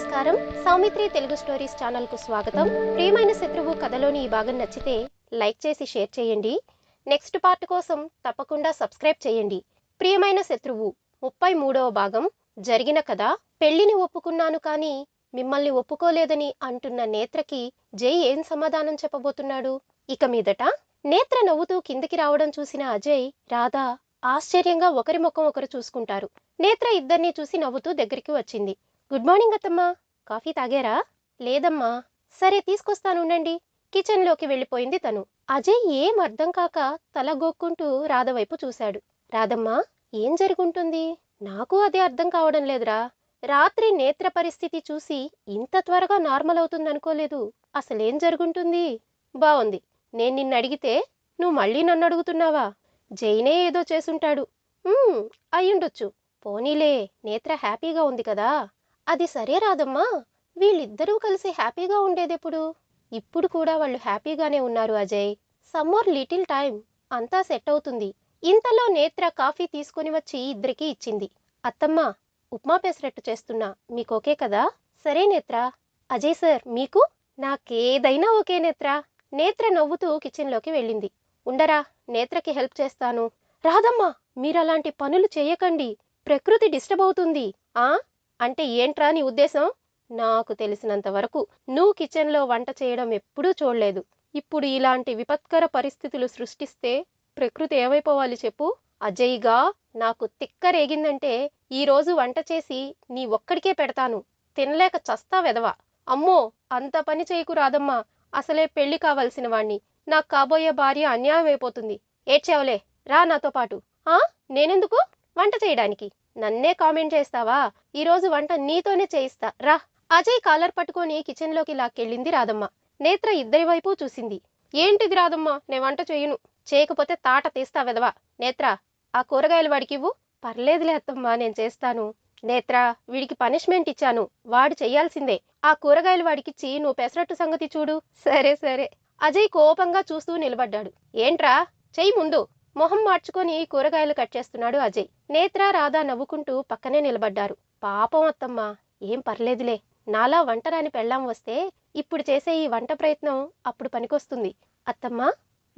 నమస్కారం. సౌమిత్రి తెలుగు స్టోరీస్ ఛానల్కు స్వాగతం. ప్రియమైన శత్రువు కథలోని ఈ భాగం నచ్చితే లైక్ చేసి షేర్ చేయండి. నెక్స్ట్ పార్ట్ కోసం తప్పకుండా సబ్స్క్రైబ్ చేయండి. ప్రియమైన శత్రువు ముప్పై మూడవ భాగం జరిగిన కథ. పెళ్ళిని ఒప్పుకున్నాను కానీ మిమ్మల్ని ఒప్పుకోలేదని అంటున్న నేత్రకి జై ఏం సమాధానం చెప్పబోతున్నాడు? ఇక మీదట నేత్ర నవ్వుతూ కిందికి రావడం చూసిన అజయ్ రాధా ఆశ్చర్యంగా ఒకరి ముఖం ఒకరు చూసుకుంటారు. నేత్ర ఇద్దరిని చూసి నవ్వుతూ దగ్గరికి వచ్చింది. గుడ్ మార్నింగ్ అత్తమ్మా. కాఫీ తాగారా? లేదమ్మా. సరే తీసుకొస్తానుండండి కిచెన్లోకి వెళ్ళిపోయింది తను. అజయ్ ఏం అర్థం కాక తల గోక్కుంటూ రాధ వైపు చూశాడు. రాధమ్మా ఏం జరుగుంటుంది? నాకు అదే అర్థం కావడం లేదురా. రాత్రి నేత్ర పరిస్థితి చూసి ఇంత త్వరగా నార్మల్ అవుతుందనుకోలేదు. అసలేం జరుగుంటుంది? బావుంది. నేను నిన్ను అడిగితే నువ్వు మళ్ళీ నన్ను అడుగుతున్నావా? జైనే ఏదో చేసుంటాడు. అయ్యుండొచ్చు. పోనీలే నేత్ర హ్యాపీగా ఉంది కదా. అది సరే రాదమ్మా. వీళ్ళిద్దరూ కలిసి హ్యాపీగా ఉండేదెప్పుడు? ఇప్పుడు కూడా వాళ్ళు హ్యాపీగానే ఉన్నారు Ajay. Some more little time అంతా సెట్ అవుతుంది. ఇంతలో నేత్ర కాఫీ తీసుకొని వచ్చి ఇద్దరికి ఇచ్చింది. అత్తమ్మ ఉప్మా పెసరట్టు చేస్తున్నా. మీకు ఓకే కదా? సరే నేత్ర. అజయ్ సార్ మీకు? నాకేదైనా ఓకే నేత్ర. నేత్ర నవ్వుతూ కిచెన్లోకి వెళ్ళింది. ఉండరా నేత్రకి హెల్ప్ చేస్తాను. రాదమ్మా మీరలాంటి పనులు చేయకండి. ప్రకృతి డిస్టర్బ్ అవుతుంది. ఆ? అంటే ఏంట్రా నీ ఉద్దేశం? నాకు తెలిసినంత వరకు నువ్వు కిచెన్లో వంట చేయడం ఎప్పుడూ చూడలేదు. ఇప్పుడు ఇలాంటి విపత్కర పరిస్థితులు సృష్టిస్తే ప్రకృతి ఏమైపోవాలి చెప్పు? అజయ్గా నాకు తిక్క రేగిందంటే ఈరోజు వంట చేసి నీ ఒక్కడికే పెడతాను. తినలేక చస్తా వెదవా అమ్మో అంత పని చేయకు రాదమ్మా. అసలే పెళ్ళి కావలసిన వాణ్ణి. నాకు కాబోయే భార్య అన్యాయం అయిపోతుంది ఏడ్చావులే. రా నాతో పాటు. ఆ? నేనెందుకు? వంట చేయడానికి. నన్నే కామెంట్ చేస్తావా? ఈరోజు వంట నీతోనే చేయిస్తా. రా. అజయ్ కాలర్ పట్టుకొని కిచెన్లోకి లాక్కెళ్ళింది రాదమ్మ నేత్ర ఇద్దరి వైపు చూసింది. ఏంటిది రాదమ్మ నే వంట చేయను. చేయకపోతే తాట తీస్తా వెదవా? నేత్ర ఆ కూరగాయలు వాడికివ్వు? పర్లేదులే అత్తమ్మ నేను చేస్తాను. నేత్ర వీడికి పనిష్మెంట్ ఇచ్చాను. వాడు చెయ్యాల్సిందే ఆ కూరగాయలు వాడికిచ్చి నువ్వు పెసరట్టు సంగతి చూడు. సరే సరే. అజయ్ కోపంగా చూస్తూ నిలబడ్డాడు. ఏంట్రా? చెయ్యి ముందు. మొహం మార్చుకొని కూరగాయలు కట్ చేస్తున్నాడు అజయ్. నేత్ర రాధా నవ్వుకుంటూ పక్కనే నిలబడ్డారు. పాపం అత్తమ్మ ఏం పర్లేదులే. నాలా వంటరాని పెళ్ళాం వస్తే ఇప్పుడు చేసే ఈ వంట ప్రయత్నం అప్పుడు పనికొస్తుంది. అత్తమ్మా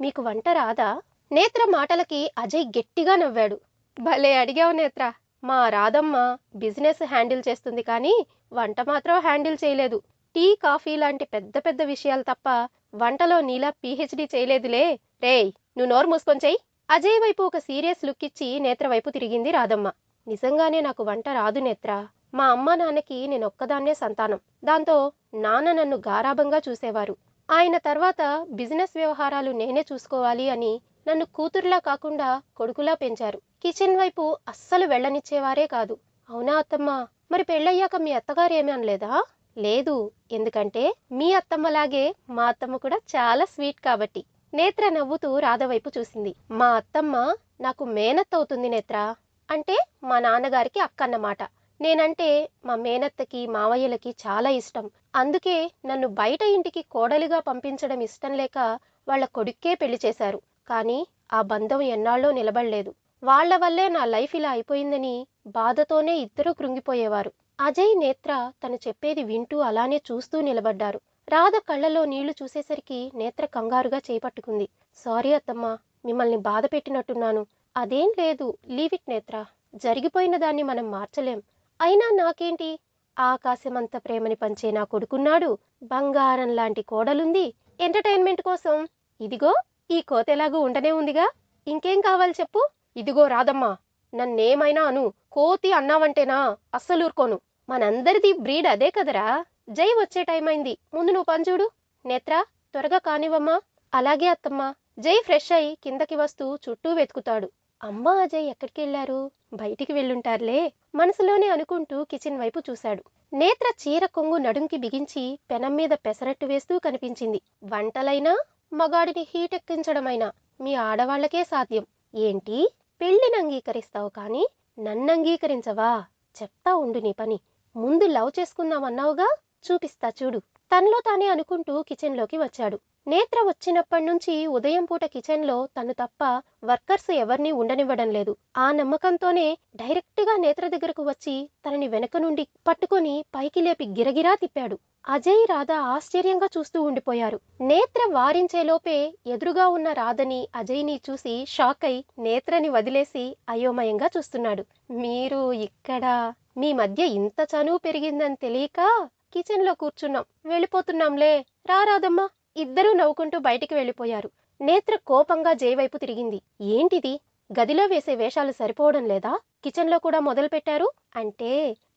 మీకు వంట రాదా? నేత్ర మాటలకి అజయ్ గట్టిగా నవ్వాడు. భలే అడిగావు నేత్ర. మా రాధమ్మ బిజినెస్ హ్యాండిల్ చేస్తుంది కానీ వంట మాత్రం హ్యాండిల్ చేయలేదు. టీ కాఫీ లాంటి పెద్ద పెద్ద విషయాలు తప్ప వంటలో నీలా పీహెచ్డీ చేయలేదులే. రేయ్ నువ్వు నోరు మూసుకొని చెయ్యి. అజయ్ వైపు ఒక సీరియస్ లుక్ ఇచ్చి నేత్ర వైపు తిరిగింది రాధమ్మ. నిజంగానే నాకు వంట రాదు నేత్ర. మా అమ్మ నాన్నకి నేనొక్కదాన్నే సంతానం. దాంతో నాన్న నన్ను గారాభంగా చూసేవారు. ఆయన తర్వాత బిజినెస్ వ్యవహారాలు నేనే చూసుకోవాలి అని నన్ను కూతురులా కాకుండా కొడుకులా పెంచారు. కిచెన్ వైపు అస్సలు వెళ్ళనిచ్చేవారే కాదు. అవునా అత్తమ్మ? మరి పెళ్ళయ్యాక మీ అత్తగారేమీ అనలేదా? లేదు. ఎందుకంటే మీ అత్తమ్మలాగే మా అత్తమ్మ కూడా చాలా స్వీట్ కాబట్టి. నేత్ర నవ్వుతూ రాధ వైపు చూసింది. మా అత్తమ్మ నాకు మేనత్తవుతుంది నేత్ర. అంటే మా నాన్నగారికి అక్కన్నమాట. నేనంటే మా మేనత్తకి మావయ్యలకి చాలా ఇష్టం. అందుకే నన్ను బయట ఇంటికి కోడలిగా పంపించడం ఇష్టం లేక వాళ్ళ కొడుక్కే పెళ్ళి చేశారు. కానీ ఆ బంధం ఎన్నాళ్ళో నిలబడలేదు. వాళ్ళ వల్లే నా లైఫ్ ఇలా అయిపోయిందని బాధతోనే ఇద్దరూ కృంగిపోయేవారు. అజయ్ నేత్ర తను చెప్పేది వింటూ అలానే చూస్తూ నిలబడ్డారు. రాధ కళ్ళలో నీళ్ళు చూసేసరికి నేత్ర కంగారుగా చేపట్టుకుంది. సారీ అత్తమ్మా మిమ్మల్ని బాధ పెట్టినట్టున్నాను. అదేం లేదు లీవిట్ నేత్ర. జరిగిపోయిన దాన్ని మనం మార్చలేం. అయినా నాకేంటి? ఆకాశమంత ప్రేమని పంచే నా కొడుకున్నాడు. బంగారం లాంటి కోడలుంది. ఎంటర్టైన్మెంట్ కోసం. ఇదిగో ఈ కోతెలాగూ ఉండనే ఉందిగా. ఇంకేం కావాలి చెప్పు? ఇదిగో రాదమ్మా నన్నేమైనా అను. కోతి అన్నావంటేనా? అస్సలు ఊరుకోను మనందరిది బ్రీడ్ అదే కదరా. జై వచ్చే టైం అయింది. ముందు నువ్వు పని చూడు. నేత్ర త్వరగా కానివమ్మా అలాగే అత్తమ్మా. జై ఫ్రెష్ అయి కిందకి వస్తూ చుట్టూ వెతుకుతాడు. అమ్మా అజయ్ ఎక్కడికి వెళ్ళారు బయటికి వెళ్ళుంటారులే. మనసులోనే అనుకుంటూ కిచెన్ వైపు చూశాడు. నేత్ర చీర కొంగు నడుంకి బిగించి పెనం మీద పెసరట్టు వేస్తూ కనిపించింది. వంటలైనా మగాడిని హీట్ ఎక్కించడమైనా మీ ఆడవాళ్ళకే సాధ్యం. ఏంటి? పెళ్ళిని అంగీకరిస్తావు కానీ నన్ను అంగీకరించవా? చెప్తా ఉండు నీ పని. ముందు లవ్ చేసుకుందామన్నావుగా చూపిస్తా చూడు. తనలో తానే అనుకుంటూ కిచెన్లోకి వచ్చాడు. నేత్ర వచ్చినప్పటి నుంచి ఉదయం పూట కిచెన్లో తను తప్ప వర్కర్స్ ఎవరిని ఉండనివ్వడం లేదు. ఆ నమ్మకంతోనే డైరెక్ట్గా నేత్ర దగ్గరకు వచ్చి తనని వెనక నుండి పట్టుకొని పైకి లేపి గిరగిరా తిప్పాడు. అజయ్ రాధ ఆశ్చర్యంగా చూస్తూ ఉండిపోయారు. నేత్ర వారించేలోపే ఎదురుగా ఉన్న రాధని అజయ్ని చూసి షాక్ అయి నేత్రని వదిలేసి అయోమయంగా చూస్తున్నాడు. మీరు ఇక్కడ మీ మధ్య ఇంత చనువు పెరిగిందని తెలియక కిచెన్లో కూర్చున్నాం. వెళ్ళిపోతున్నాంలే. రారాదమ్మా ఇద్దరూ నవ్వుకుంటూ బయటికి వెళ్ళిపోయారు. నేత్ర కోపంగా జేవైపు తిరిగింది. ఏంటిది? గదిలో వేసే వేషాలు సరిపోవడం లేదా? కిచెన్లో కూడా మొదలు పెట్టారు అంటే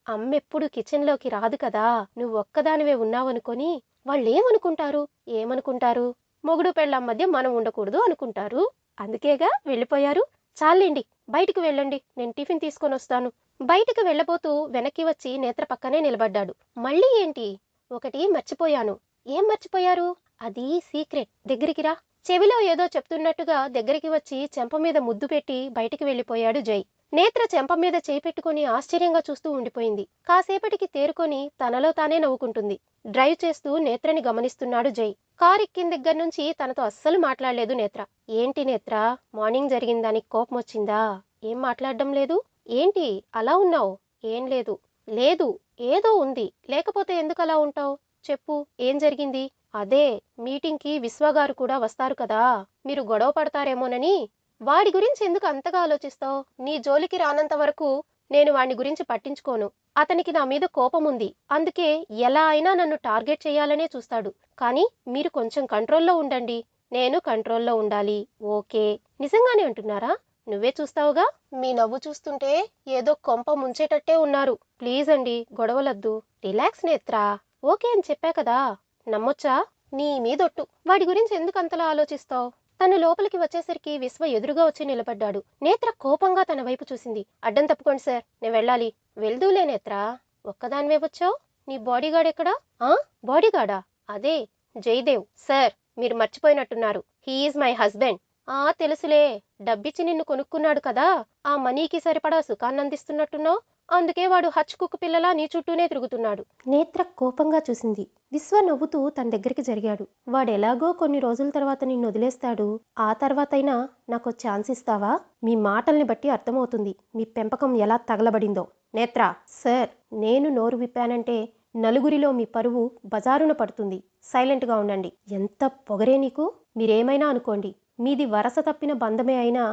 అమ్మెప్పుడు కిచెన్లోకి రాదు కదా. నువ్వు ఒక్కదానివే ఉన్నావనుకొని వాళ్ళేమనుకుంటారు? ఏమనుకుంటారు? మొగుడు పెళ్ళాం మధ్య మనం ఉండకూడదు అనుకుంటారు? అందుకేగా వెళ్ళిపోయారు? చాలండి. బయటికి వెళ్ళండి. నేను టిఫిన్ తీసుకొని వస్తాను బయటికి వెళ్ళబోతూ వెనక్కి వచ్చి నేత్ర పక్కనే నిలబడ్డాడు. మళ్ళీ ఏంటి? ఒకటి మర్చిపోయాను. ఏం మర్చిపోయారు? అది సీక్రెట్. దగ్గరికి రా. చెవిలో ఏదో చెప్తున్నట్టుగా దగ్గరికి వచ్చి చెంప మీద ముద్దు పెట్టి బయటికి వెళ్ళిపోయాడు జై. నేత్ర చెంప మీద చేయి పెట్టుకుని ఆశ్చర్యంగా చూస్తూ ఉండిపోయింది. కాసేపటికి తేరుకొని తనలో తానే నవ్వుకుంటుంది. డ్రైవ్ చేస్తూ నేత్రని గమనిస్తున్నాడు జై. కార్ ఎక్కిన దగ్గర నుంచి తనతో అస్సలు మాట్లాడలేదు నేత్ర. ఏంటి నేత్ర? మార్నింగ్ జరిగిన దానికి కోపం వచ్చిందా? ఏం మాట్లాడడం లేదు? ఏంటి? అలా ఉన్నావు? ఏం లేదు. లేదు. ఏదో ఉంది. లేకపోతే ఎందుకు అలా ఉంటావు? చెప్పు. ఏం జరిగింది? అదే మీటింగ్కి విశ్వగారు కూడా వస్తారు కదా. మీరు గొడవ పడతారేమోనని. వాడి గురించి ఎందుకు అంతగా ఆలోచిస్తావు? నీ జోలికి రానంత వరకు నేను వాణ్ణి గురించి పట్టించుకోను. అతనికి నా మీద కోపం ఉంది. అందుకే ఎలా అయినా నన్ను టార్గెట్ చేయాలనే చూస్తాడు. కానీ మీరు కొంచెం కంట్రోల్లో ఉండండి. నేను కంట్రోల్లో ఉండాలి. ఓకే. నిజంగానే అంటున్నారా నువ్వే చూస్తావుగా? మీ నవ్వు చూస్తుంటే ఏదో కొంప ముంచేటట్టే ఉన్నారు. ప్లీజ్ అండి గొడవలద్దు. రిలాక్స్ నేత్రా. ఓకే అని చెప్పా కదా. నమ్మొచ్చా? నీ మీదొట్టు. వాడి గురించి ఎందుకు అంతలా ఆలోచిస్తావు? తను లోపలికి వచ్చేసరికి విశ్వ ఎదురుగా వచ్చి నిలబడ్డాడు. నేత్ర కోపంగా తన వైపు చూసింది. అడ్డం తప్పుకోండి సార్ నేను వెళ్ళాలి. వెళ్దూలే నేత్ర. ఒక్కదానివే వచ్చావు? నీ బాడీగార్డ్ ఎక్కడా? ఆ? బాడీగార్డా అదే జయదేవ్. సార్ మీరు మర్చిపోయినట్టున్నారు. He is my husband. ఆ తెలుసులే. డబ్బిచ్చి నిన్ను కొనుక్కున్నాడు కదా. ఆ మనీకి సరిపడా సుఖాన్ని అందిస్తున్నట్టున్నావు. అందుకే వాడు హచ్ కుక్క పిల్లలా నీ చుట్టూనే తిరుగుతున్నాడు. నేత్ర కోపంగా చూసింది. విశ్వ నవ్వుతూ తన దగ్గరికి జరిగాడు. వాడెలాగో కొన్ని రోజుల తర్వాత నిన్ను వదిలేస్తాడు. ఆ తర్వాతైనా నాకు ఛాన్స్ ఇస్తావా? మీ మాటల్ని బట్టి అర్థమవుతుంది. మీ పెంపకం ఎలా తగలబడిందో. నేత్ర సార్ నేను నోరు విప్పానంటే నలుగురిలో మీ పరువు బజారున పడుతుంది. సైలెంట్గా ఉండండి. ఎంత పొగరే నీకు? మీరేమైనా అనుకోండి. మీది వరస తప్పిన బంధమే అయినా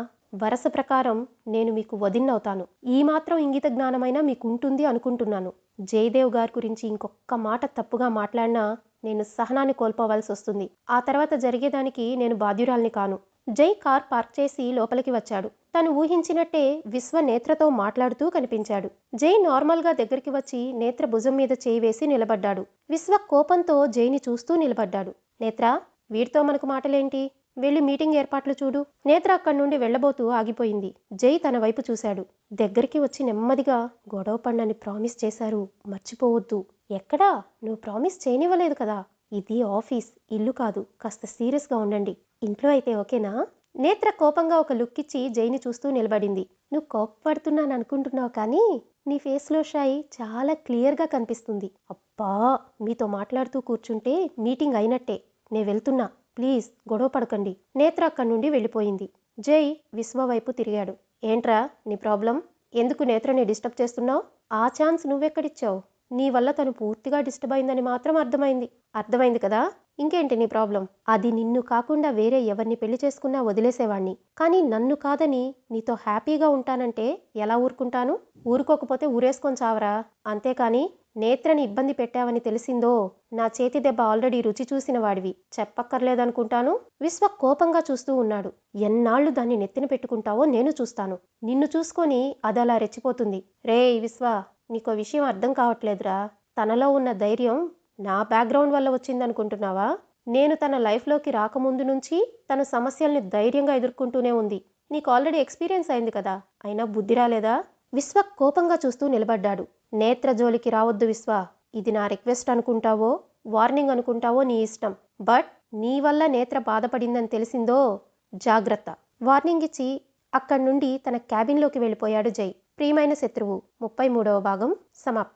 వరస ప్రకారం నేను మీకు వదిన్నవుతాను ఈ మాత్రం ఇంగిత జ్ఞానమైనా మీకు ఉంటుంది అనుకుంటున్నాను. జయదేవ్ గారి గురించి ఇంకొక్క మాట తప్పుగా మాట్లాడినా నేను సహనాన్ని కోల్పోవాల్సి వస్తుంది. ఆ తర్వాత జరిగేదానికి నేను బాధ్యురాల్ని కాను. జై కార్ పార్క్ చేసి లోపలికి వచ్చాడు. తను ఊహించినట్టే విశ్వ నేత్రతో మాట్లాడుతూ కనిపించాడు. జై నార్మల్గా దగ్గరికి వచ్చి నేత్ర భుజం మీద చేయి వేసి నిలబడ్డాడు. విశ్వ కోపంతో జైని చూస్తూ నిలబడ్డాడు. నేత్ర వీడితో మనకు మాటలేంటి? వెళ్ళి మీటింగ్ ఏర్పాట్లు చూడు. నేత్ర అక్కడి నుండి వెళ్ళబోతూ ఆగిపోయింది. జై తన వైపు చూశాడు. దగ్గరికి వచ్చి నెమ్మదిగా గొడవ పడినని ప్రామిస్ చేశారు. మర్చిపోవద్దు. ఎక్కడా? నువ్వు ప్రామిస్ చేయనివ్వలేదు కదా. ఇది ఆఫీస్. ఇల్లు కాదు. కాస్త సీరియస్గా ఉండండి. ఇంట్లో అయితే ఓకేనా? నేత్ర కోపంగా ఒక లుక్ ఇచ్చి జైని చూస్తూ నిలబడింది. నువ్వు కోపపడుతున్నాను అనుకుంటున్నావు కానీ నీ ఫేస్లో షై చాలా క్లియర్గా కనిపిస్తుంది. అబ్బా! మీతో మాట్లాడుతూ కూర్చుంటే మీటింగ్ అయినట్టే. నే వెళ్తున్నా. ప్లీజ్ గొడవ పడకండి. నేత్ర అక్కడి నుండి వెళ్ళిపోయింది. జై విశ్వ వైపు తిరిగాడు. ఏంట్రా నీ ప్రాబ్లం? ఎందుకు నేత్రని డిస్టర్బ్ చేస్తున్నావు? ఆ ఛాన్స్ నువ్వెక్కడిచ్చావు? నీ వల్ల తను పూర్తిగా డిస్టర్బ్ అయిందని మాత్రం అర్థమైంది. అర్థమైంది కదా? ఇంకేంటి నీ ప్రాబ్లం? అది నిన్ను కాకుండా వేరే ఎవరిని పెళ్ళి చేసుకున్నా వదిలేసేవాణ్ణి. కానీ నన్ను కాదని నీతో హ్యాపీగా ఉంటానంటే ఎలా ఊరుకుంటాను? ఊరుకోకపోతే ఊరేసుకొని చావరా? అంతేకాని నేత్రని ఇబ్బంది పెట్టావని తెలిసిందో నా చేతి దెబ్బ ఆల్రెడీ రుచి చూసిన వాడివి. చెప్పక్కర్లేదనుకుంటాను? విశ్వ కోపంగా చూస్తూ ఉన్నాడు. ఎన్నాళ్ళు దాన్ని నెత్తిన పెట్టుకుంటావో నేను చూస్తాను. నిన్ను చూసుకొని అదలా రెచ్చిపోతుంది. రే విశ్వ నీకో విషయం అర్థం కావట్లేదురా. తనలో ఉన్న ధైర్యం నా బ్యాక్గ్రౌండ్ వల్ల వచ్చిందనుకుంటున్నావా? నేను తన లైఫ్లోకి రాకముందు నుంచి తన సమస్యల్ని ధైర్యంగా ఎదుర్కొంటూనే ఉంది. నీకు ఆల్రెడీ ఎక్స్పీరియన్స్ అయింది కదా. అయినా బుద్ధి రాలేదా? విశ్వ కోపంగా చూస్తూ నిలబడ్డాడు. నేత్ర జోలికి రావద్దు విశ్వ. ఇది నా రిక్వెస్ట్ అనుకుంటావో వార్నింగ్ అనుకుంటావో నీ ఇష్టం. బట్ నీ వల్ల నేత్ర బాధపడిందని తెలిసిందో జాగ్రత్త. వార్నింగ్ ఇచ్చి అక్కడి నుండి తన క్యాబిన్లోకి వెళ్ళిపోయాడు జై. ప్రియమైన శత్రువు ముప్పై మూడవ భాగం సమాప్తం.